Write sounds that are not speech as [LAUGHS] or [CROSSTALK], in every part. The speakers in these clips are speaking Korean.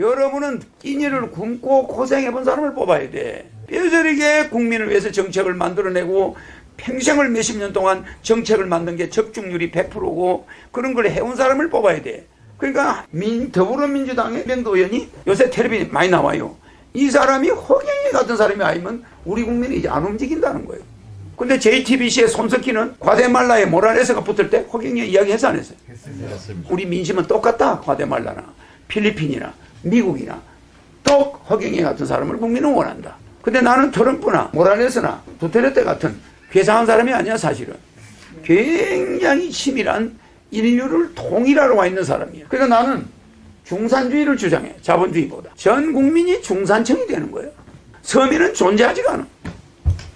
여러분은 끼니를 굶고 고생해 본 사람을 뽑아야 돼. 뼈저리게 국민을 위해서 정책을 만들어내고 평생을 몇십 년 동안 정책을 만든 게 적중률이 100%고 그런 걸 해온 사람을 뽑아야 돼. 그러니까 민, 더불어민주당의 명도 의원이 요새 텔레비에 많이 나와요. 이 사람이 허경영 같은 사람이 아니면 우리 국민이 이제 안 움직인다는 거예요. 근데 JTBC의 손석희는 과테말라에 모라레스가 붙을 때 허경영 이야기 해서 안 했어요. 우리 민심은 똑같다. 과테말라나 필리핀이나 미국이나 또 허경영 같은 사람을 국민은 원한다. 근데 나는 트럼프나 모라레스나 두테르테 같은 괴상한 사람이 아니야 사실은. 굉장히 치밀한 인류를 통일하러 와 있는 사람이야. 그러니까 나는 중산주의를 주장해. 자본주의보다. 전 국민이 중산층이 되는 거예요. 서민은 존재하지가 않아.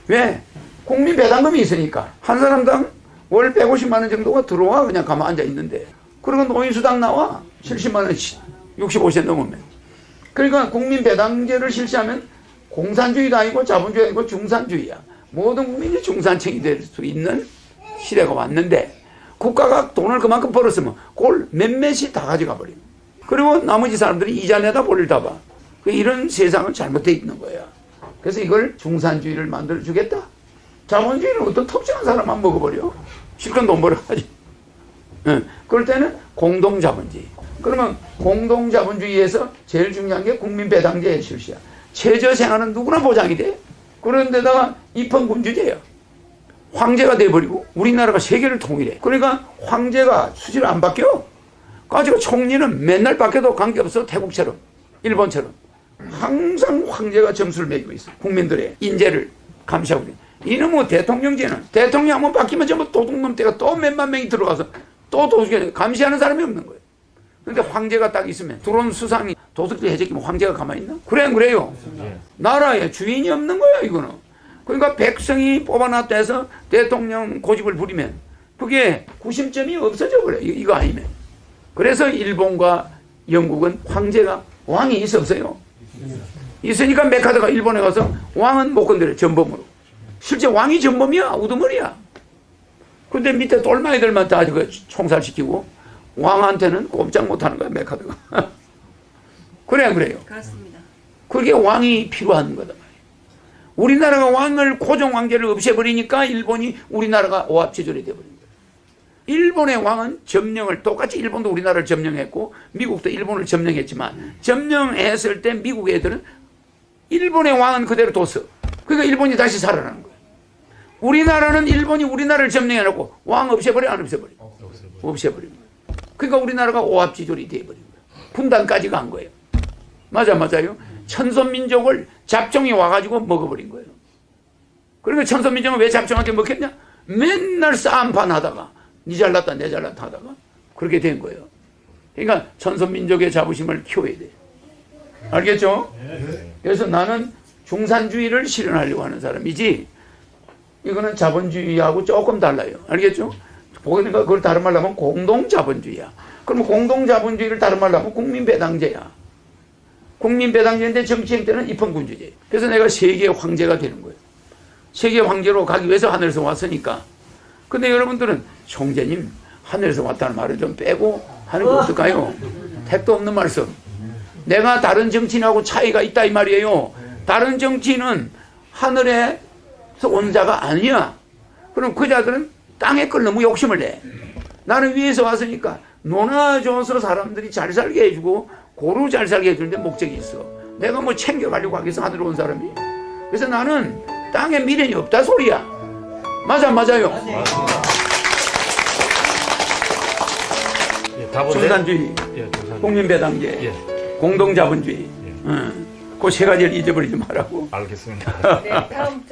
왜? 국민 배당금이 있으니까. 한 사람당 월 150만 원 정도가 들어와 그냥 가만 앉아 있는데. 그리고 노인수당 나와. 70만 원씩. 65세 넘으면. 그러니까 국민 배당제를 실시하면 공산주의도 아니고 자본주의 아니고 중산주의야. 모든 국민이 중산층이 될 수 있는 시대가 왔는데 국가가 돈을 그만큼 벌었으면 그걸 몇몇이 다 가져가 버리고 그리고 나머지 사람들이 이자 내다 볼일다 봐. 그 이런 세상은 잘못되어 있는 거야. 그래서 이걸 중산주의를 만들어 주겠다. 자본주의는 어떤 특정한 사람만 먹어버려. 실컷 돈 벌어가지. 응. 그럴 때는 공동자본주의. 그러면 공동자본주의에서 제일 중요한 게 국민배당제의 실시야. 최저 생활은 누구나 보장이 돼. 그런데다가 입헌군주제야. 황제가 돼버리고 우리나라가 세계를 통일해. 그러니까 황제가 수질 안 바뀌어. 가지고 총리는 맨날 바뀌어도 관계없어. 태국처럼. 일본처럼. 항상 황제가 점수를 매기고 있어. 국민들의 인재를 감시하고 있어. 이놈의 대통령제는 대통령 한번 바뀌면 전부 도둑놈 때가 또 몇만 명이 들어가서 또 도둑 감시하는 사람이 없는 거예요. 근데 황제가 딱 있으면 들어온 수상이 도둑들 해적이면 황제가 가만히 있나? 그래 안 그래요? 나라에 주인이 없는 거야 이거는. 그러니까 백성이 뽑아놨다 해서 대통령 고집을 부리면 그게 구심점이 없어져 버려 이- 이거 아니면. 그래서 일본과 영국은 황제가 왕이 있어 없어요? 있으니까 메카드가 일본에 가서 왕은 못 건드려 전범으로. 실제 왕이 전범이야 우두머리야. 근데 밑에 똘마이들만 다그 총살시키고 왕한테는 꼼짝 못하는 거야 메카드가. [LAUGHS] 그래 안 그래요? 그렇습니다. 그게 왕이 필요한 거다. 우리나라가 왕을 고종 왕제를 없애버리니까 일본이 우리나라가 오합지졸이 돼버린 거예요. 일본의 왕은 점령을 똑같이 일본도 우리나라를 점령했고 미국도 일본을 점령했지만 점령했을 때 미국 애들은 일본의 왕은 그대로 뒀어. 그러니까 일본이 다시 살아나는 거예요. 우리나라는 일본이 우리나라를 점령해놓고 왕 없애버려 안 없애버려? 없애버린 거예요. 그러니까 우리나라가 오합지졸이 돼버린 거예요. 분단까지 간 거예요. 맞아 맞아요. 천손민족을 잡종이 와가지고 먹어버린 거예요. 그러니까 천손민족은 왜 잡종한테 먹혔냐? 맨날 싸움판 하다가 니 잘났다 내 잘났다 하다가 그렇게 된 거예요. 그러니까 천손민족의 자부심을 키워야 돼. 알겠죠? 그래서 나는 중산주의를 실현하려고 하는 사람이지 이거는 자본주의하고 조금 달라요. 알겠죠? 보니까 그걸 다른 말로 하면 공동자본주의야. 그럼 공동자본주의를 다른 말로 하면 국민배당제야. 국민배당제인데 정치행 때는 입헌군주제. 그래서 내가 세계 황제가 되는 거예요. 세계 황제로 가기 위해서 하늘에서 왔으니까. 근데 여러분들은 총재님 하늘에서 왔다는 말을 좀 빼고 하는 게 어떨까요? 택도 없는 말씀. 내가 다른 정치인하고 차이가 있다 이 말이에요. 다른 정치인은 하늘에서 온 자가 아니야. 그럼 그 자들은 땅에 걸 너무 욕심을 내. 나는 위에서 왔으니까 논아줘서 사람들이 잘 살게 해주고 고루 잘 살게 해주는데 목적이 있어. 내가 뭐 챙겨가려고 하겠어 하늘에 온 사람이. 그래서 나는 땅에 미련이 없다 소리야. 맞아 맞아요. 예, 답은 중산주의, 예. 국민배당제, 예, 공동자본주의. 응. 그세 가지를 잊어버리지 말라고. 알겠습니다. 네, 다음